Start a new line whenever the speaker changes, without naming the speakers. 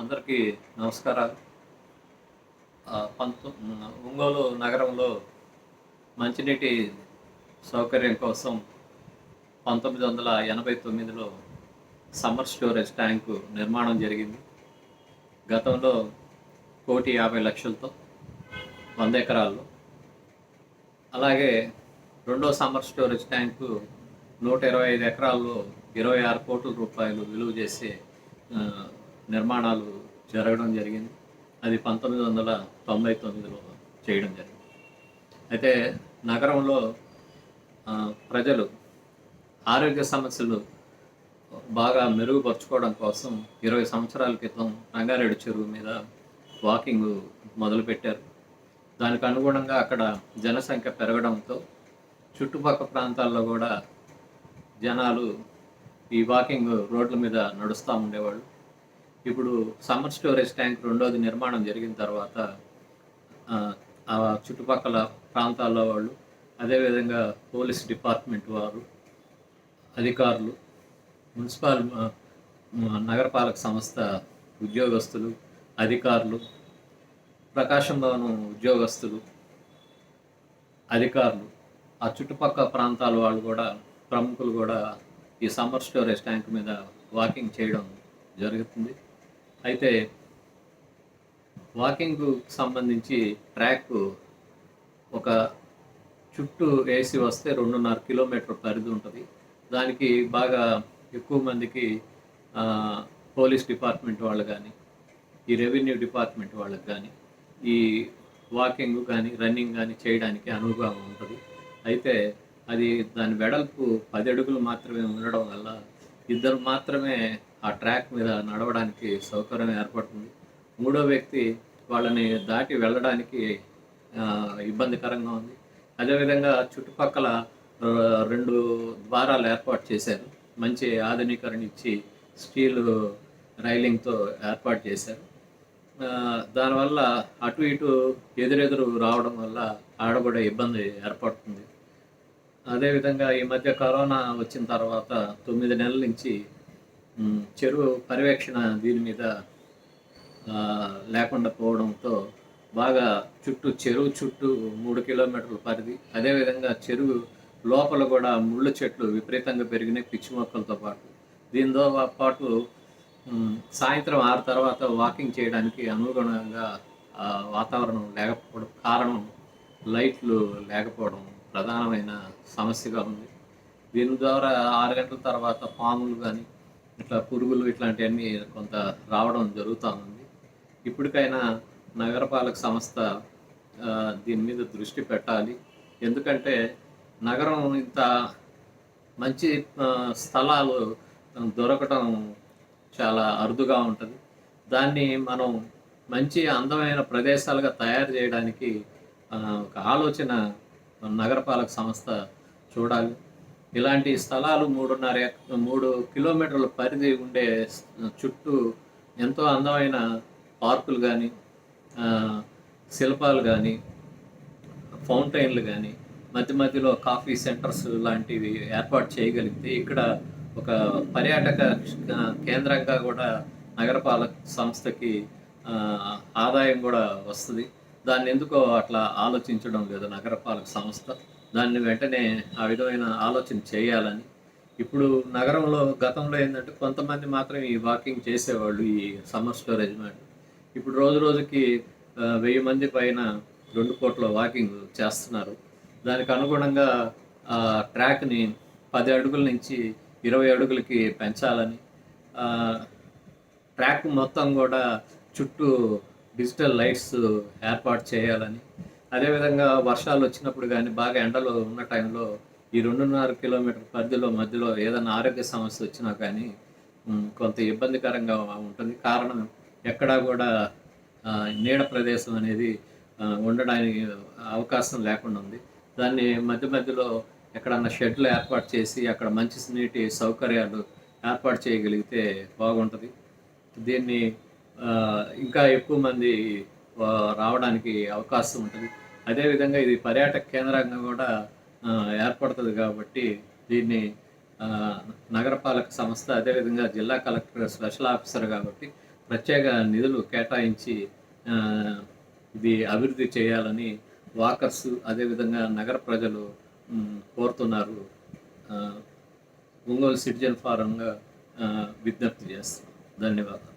అందరికీ నమస్కారాలు. పంతొ ఒంగోలు నగరంలో మంచినీటి సౌకర్యం కోసం పంతొమ్మిది వందల ఎనభై తొమ్మిదిలో సమ్మర్ స్టోరేజ్ ట్యాంకు నిర్మాణం జరిగింది. గతంలో కోటి యాభై లక్షలతో వంద ఎకరాల్లో. అలాగే రెండో సమ్మర్ స్టోరేజ్ ట్యాంకు నూట ఇరవై ఐదు ఎకరాల్లో ఇరవై ఆరు కోట్ల రూపాయలు విలువ చేసే నిర్మాణాలు జరగడం జరిగింది. అది పంతొమ్మిది వందల తొంభై తొమ్మిదిలో చేయడం జరిగింది. అయితే నగరంలో ప్రజలు ఆరోగ్య సమస్యలు బాగా మెరుగుపరుచుకోవడం కోసం ఇరవై సంవత్సరాల క్రితం రంగారెడ్డి చెరువు మీద వాకింగ్ మొదలుపెట్టారు. దానికి అనుగుణంగా అక్కడ జనసంఖ్య పెరగడంతో చుట్టుపక్కల ప్రాంతాల్లో కూడా జనాలు ఈ వాకింగ్ రోడ్ల మీద నడుస్తూ ఉండేవాళ్ళు. ఇప్పుడు సమ్మర్ స్టోరేజ్ ట్యాంక్ రెండోది నిర్మాణం జరిగిన తర్వాత ఆ, చుట్టుపక్కల ప్రాంతాల్లో వాళ్ళు అదేవిధంగా పోలీస్ డిపార్ట్మెంట్ వారు అధికారులు మున్సిపాల్ నగరపాలక సంస్థ ఉద్యోగస్తులు అధికారులు ప్రకాశం భవనం ఉద్యోగస్తులు అధికారులు ఆ చుట్టుపక్కల ప్రాంతాల వాళ్ళు కూడా ప్రముఖులు కూడా ఈ సమ్మర్ స్టోరేజ్ ట్యాంక్ మీద వాకింగ్ చేయడం జరుగుతుంది. అయితే వాకింగ్కు సంబంధించి ట్రాక్ ఒక చుట్టూ వేసి వస్తే రెండున్నర కిలోమీటర్ పరిధి ఉంటుంది. దానికి బాగా ఎక్కువ మందికి పోలీస్ డిపార్ట్మెంట్ వాళ్ళు కానీ ఈ రెవెన్యూ డిపార్ట్మెంట్ వాళ్ళకి కానీ ఈ వాకింగ్ కానీ రన్నింగ్ కానీ చేయడానికి అనువుగా ఉంటుంది. అయితే అది దాని వెడల్పు పది అడుగులు మాత్రమే ఉండడం వల్ల ఇద్దరు మాత్రమే ఆ ట్రాక్ మీద నడవడానికి సౌకర్యం ఏర్పడుతుంది. మూడో వ్యక్తి వాళ్ళని దాటి వెళ్ళడానికి ఇబ్బందికరంగా ఉంది. అదేవిధంగా చుట్టుపక్కల రెండు ద్వారాలు ఏర్పాటు చేశారు. మంచి ఆధునీకరణ ఇచ్చి స్టీల్ రైలింగ్తో ఏర్పాటు చేశారు. దానివల్ల అటు ఇటు ఎదురెదురు రావడం వల్ల ఆడ కూడా ఇబ్బంది ఏర్పడుతుంది. అదేవిధంగా ఈ మధ్య కరోనా వచ్చిన తర్వాత తొమ్మిది నెలల నుంచి చెరువు పర్యవేక్షణ దీని మీద లేకుండా పోవడంతో బాగా చుట్టూ చెరువు చుట్టూ మూడు కిలోమీటర్ల పరిధి. అదేవిధంగా చెరువు లోపల కూడా ముళ్ళ చెట్లు విపరీతంగా పెరిగినాయి పిచ్చి మొక్కలతో పాటు. దీంతో పాటు సాయంత్రం ఆరు తర్వాత వాకింగ్ చేయడానికి అనుగుణంగా వాతావరణం లేకపోవడం కారణం లైట్లు లేకపోవడం ప్రధానమైన సమస్యగా ఉంది. దీని ద్వారా ఆరు గంటల తర్వాత పాములు కానీ ఇట్లా పురుగులు ఇట్లాంటివన్నీ కొంత రావడం జరుగుతూ ఉంది. ఇప్పటికైనా నగరపాలక సంస్థ దీని మీద దృష్టి పెట్టాలి. ఎందుకంటే నగరం ఇంత మంచి స్థలాలు దొరకటం చాలా అరుదుగా ఉంటుంది. దాన్ని మనం మంచి అందమైన ప్రదేశాలుగా తయారు చేయడానికి ఒక ఆలోచన నగరపాలక సంస్థ చూడాలి. ఇలాంటి స్థలాలు మూడున్నర మూడు కిలోమీటర్ల పరిధి ఉండే చుట్టూ ఎంతో అందమైన పార్కులు కానీ శిల్పాలు కానీ ఫౌంటైన్లు కానీ మధ్య మధ్యలో కాఫీ సెంటర్స్ లాంటివి ఏర్పాటు చేయగలిగితే ఇక్కడ ఒక పర్యాటక కేంద్రంగా కూడా నగరపాలక సంస్థకి ఆదాయం కూడా వస్తుంది. దాన్ని ఎందుకో అట్లా ఆలోచించడం లేదు నగరపాలక సంస్థ. దాన్ని వెంటనే ఆ విధమైన ఆలోచన చేయాలని. ఇప్పుడు నగరంలో గతంలో ఏంటంటే కొంతమంది మాత్రం ఈ వాకింగ్ చేసేవాళ్ళు ఈ సమ్మర్ స్టోరేజ్ మ్యాట్ ఇప్పుడు రోజు రోజుకి వెయ్యి మంది పైన రెండు కోట్ల వాకింగ్ చేస్తున్నారు. దానికి అనుగుణంగా ఆ ట్రాక్ని పది అడుగుల నుంచి ఇరవై అడుగులకి పెంచాలని. ట్రాక్ మొత్తం కూడా చుట్టూ డిజిటల్ లైట్స్ ఏర్పాటు చేయాలని. అదేవిధంగా వర్షాలు వచ్చినప్పుడు కానీ బాగా ఎండలు ఉన్న టైంలో ఈ రెండున్నర కిలోమీటర్ పరిధిలో మధ్యలో ఏదైనా ఆరోగ్య సమస్య వచ్చినా కానీ కొంత ఇబ్బందికరంగా ఉంటుంది. కారణం ఎక్కడా కూడా నీడ ప్రదేశం అనేది ఉండడానికి అవకాశం లేకుండా ఉంది. దాన్ని మధ్య మధ్యలో ఎక్కడన్నా షెడ్లు ఏర్పాటు చేసి అక్కడ మంచి నీటి సౌకర్యాలు ఏర్పాటు చేయగలిగితే బాగుంటుంది. దీన్ని ఇంకా ఎక్కువ మంది రావడానికి అవకాశం ఉంటుంది. అదేవిధంగా ఇది పర్యాటక కేంద్రంగా కూడా ఏర్పడుతుంది కాబట్టి దీన్ని నగరపాలక సంస్థ అదేవిధంగా జిల్లా కలెక్టర్ స్పెషల్ ఆఫీసర్ కాబట్టి ప్రత్యేక నిధులు కేటాయించి ఇది అభివృద్ధి చేయాలని వాకర్స్ అదేవిధంగా నగర ప్రజలు కోరుతున్నారు. ఒంగోలు సిటిజన్ ఫారంగా విజ్ఞప్తి చేస్తున్నాం. ధన్యవాదాలు.